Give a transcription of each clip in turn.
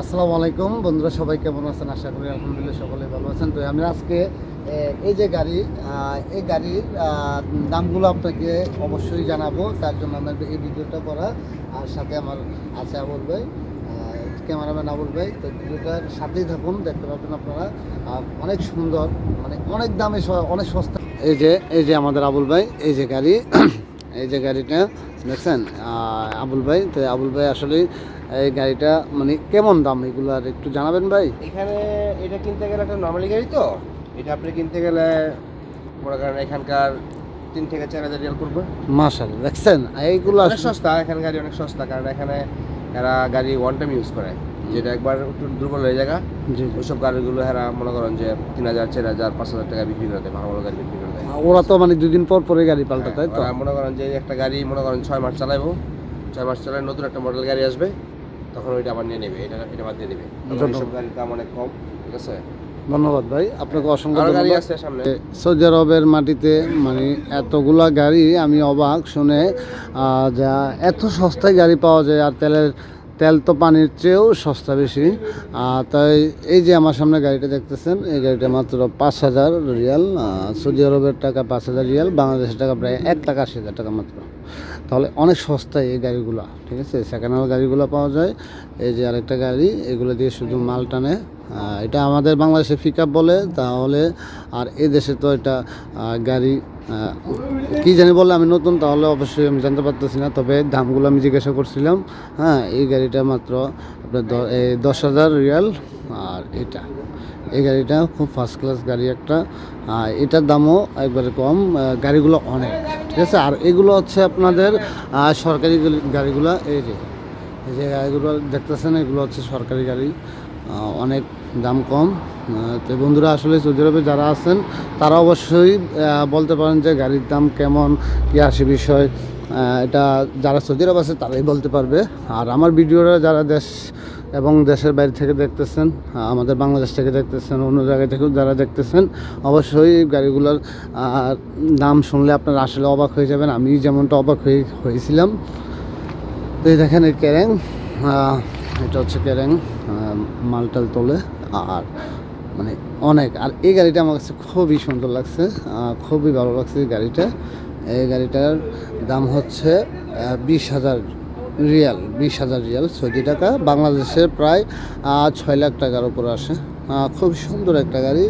আসসালামু আলাইকুম। বন্ধুরা, সবাই কেমন আছেন? আশা করি আলহামদুলিল্লাহ সকলে ভালো আছেন। তো আমি আজকে এই যে গাড়ি এই গাড়ির দামগুলো আপনাকে অবশ্যই জানাব। তার জন্য আমার এই ভিডিওটা করা, আর সাথে আমার আছে আবুল ভাই ক্যামেরাম্যান আবুল ভাই। তো ভিডিওটার সাথেই থাকুন, দেখতে পাবেন আপনারা। অনেক সুন্দর মানে অনেক দামে অনেক সস্তা। এই যে এই যে আমাদের আবুল ভাই, এই যে গাড়ি, এই যে গাড়িটা, দেখছেন? আবুল ভাই তো আবুল ভাই আসলে এই গাড়িটা মানে কেমন দাম? এগুলো আর একটু জানাবেন ভাই। এখানে এটা কিনতে গেলে একটা নর্মালি গাড়ি তো? এটা আপনি কিনতে গেলে মনে করেন এখানকার তিন থেকে চার হাজার রিয়াল করবে মার্শাল দেখছেন? এইগুলো অনেক সস্তা এখানে গাড়ি অনেক সস্তা কারণ এখানে এরা গাড়ি ওয়ান টাইম ইউজ করে। যেটা একবার একটু দুর্বল হয়ে জায়গা। ওইসব গাড়িগুলো এরা মনে করেন যে তিন হাজার চার হাজার পাঁচ হাজার টাকা বিক্রি করে দেয় ভালো ভালো গাড়ি বিক্রি করে দেয়। ওরা তো মানে দুদিন পর পরে গাড়ি পাল্টা তাই তো? ওরা মনে করেন যে একটা গাড়ি মনে করেন ছয় মাস চালাইবো ছয় মাস চালায় নতুন একটা মডেল গাড়ি আসবে তখন ওইটা আবার নিয়ে নেবে এটা এটা বাদ দিয়ে এইসব গাড়ির দাম অনেক কম ঠিক আছে? ধন্যবাদ ভাই আপনাকে অসংখ্য গাড়ি আছে সামনে। সৌদি আরবের মাটিতে মানে এতগুলা গাড়ি আমি অবাক শুনে যা এত সস্তায় গাড়ি পাওয়া যায় আর তেলের তেল তো পানির চেয়েও সস্তা বেশি। তাই এই যে আমার সামনে গাড়িটা দেখতেছেন, এই গাড়িটা মাত্র পাঁচ হাজার রিয়াল সৌদি আরবের টাকা পাঁচ হাজার রিয়াল, বাংলাদেশের টাকা প্রায় এক লাখ আশি হাজার টাকা মাত্র। তাহলে অনেক সস্তায় এই গাড়িগুলো, ঠিক আছে? সেকেন্ড হ্যান্ড গাড়িগুলো পাওয়া যায়। এই যে আরেকটা গাড়ি, এগুলো দিয়ে শুধু মাল টানে। এটা আমাদের বাংলাদেশে পিক বলে, তাহলে আর এই দেশে তো এটা গাড়ি কি জানি বলে আমি নতুন, তাহলে অবশ্যই আমি জানতে পারতেছি না, তবে দামগুলো আমি জিজ্ঞাসা করছিলাম। হ্যাঁ এই গাড়িটা মাত্র আপনার দশ হাজার রিয়াল, আর এটা। এই গাড়িটা খুব ফার্স্ট ক্লাস গাড়ি একটা। এটার দামও একবারে কম গাড়িগুলো অনেক, ঠিক আছে? আর এগুলো হচ্ছে আপনাদের সরকারি গাড়িগুলো, এই যে এই যে গাড়িগুলো দেখতেছেন, এগুলো হচ্ছে সরকারি গাড়ি। অনেক দাম কম। তো বন্ধুরা, আসলে সৌদি আরবে যারা আছেন, তারা অবশ্যই বলতে পারেন যে গাড়ির দাম কেমন, কী আসে বিষয় এটা যারা সৌদি আরব আছে, তারাই বলতে পারবে। আর আমার ভিডিওটা যারা দেশ এবং দেশের বাইরে থেকে দেখতেছেন আমাদের বাংলাদেশ থেকে দেখতেছেন, অন্য জায়গা থেকেও যারা দেখতেছেন, অবশ্যই গাড়িগুলোর দাম শুনলে আপনারা আসলে অবাক হয়ে যাবেন। আমি যেমনটা অবাক হয়ে হয়েছিলাম। তো এই দেখেন এই ক্যারেং এটা হচ্ছে ক্যারেং। মালটাল তোলে, আর মানে অনেক, আর এই গাড়িটা আমার কাছে খুবই সুন্দর লাগছে খুবই ভালো লাগছে এই গাড়িটা। এই গাড়িটার দাম হচ্ছে বিশ হাজার রিয়াল, বিশ হাজার রিয়াল, সৌদি টাকা, বাংলাদেশের প্রায় ছয় লাখ টাকার উপরে আসে। খুব সুন্দর একটা গাড়ি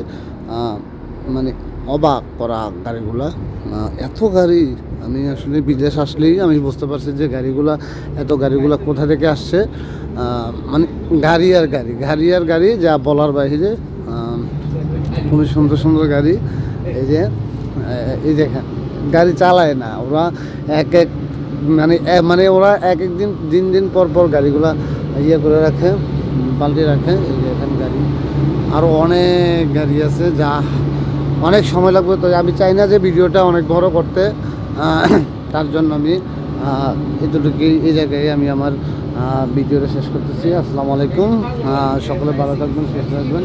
মানে অবাক করা গাড়িগুলা। এত গাড়ি আমি আসলে বিদেশ আসলেই আমি বুঝতে পারছি যে গাড়িগুলা, এত গাড়িগুলা কোথা থেকে আসছে। মানে গাড়ি আর গাড়ি গাড়ি আর গাড়ি যা বলার বাইরে খুবই সুন্দর সুন্দর গাড়ি। এই যে এই দেখেন, গাড়ি চালায় না, ওরা এক এক মানে মানে ওরা এক এক দিন দিন দিন পর পর গাড়িগুলা ইয়ে করে রাখে পাল্টে রাখে। এই যে এখানে গাড়ি আরও অনেক গাড়ি আছে যা অনেক সময় লাগবে। তো আমি চাই না যে ভিডিওটা অনেক বড় করতে। তার জন্য আমি এতটুকু এই জায়গায় আমি আমার ভিডিওটা শেষ করতেছি। আসসালামু আলাইকুম। সকলে ভালো থাকবেন, সুস্থ থাকবেন।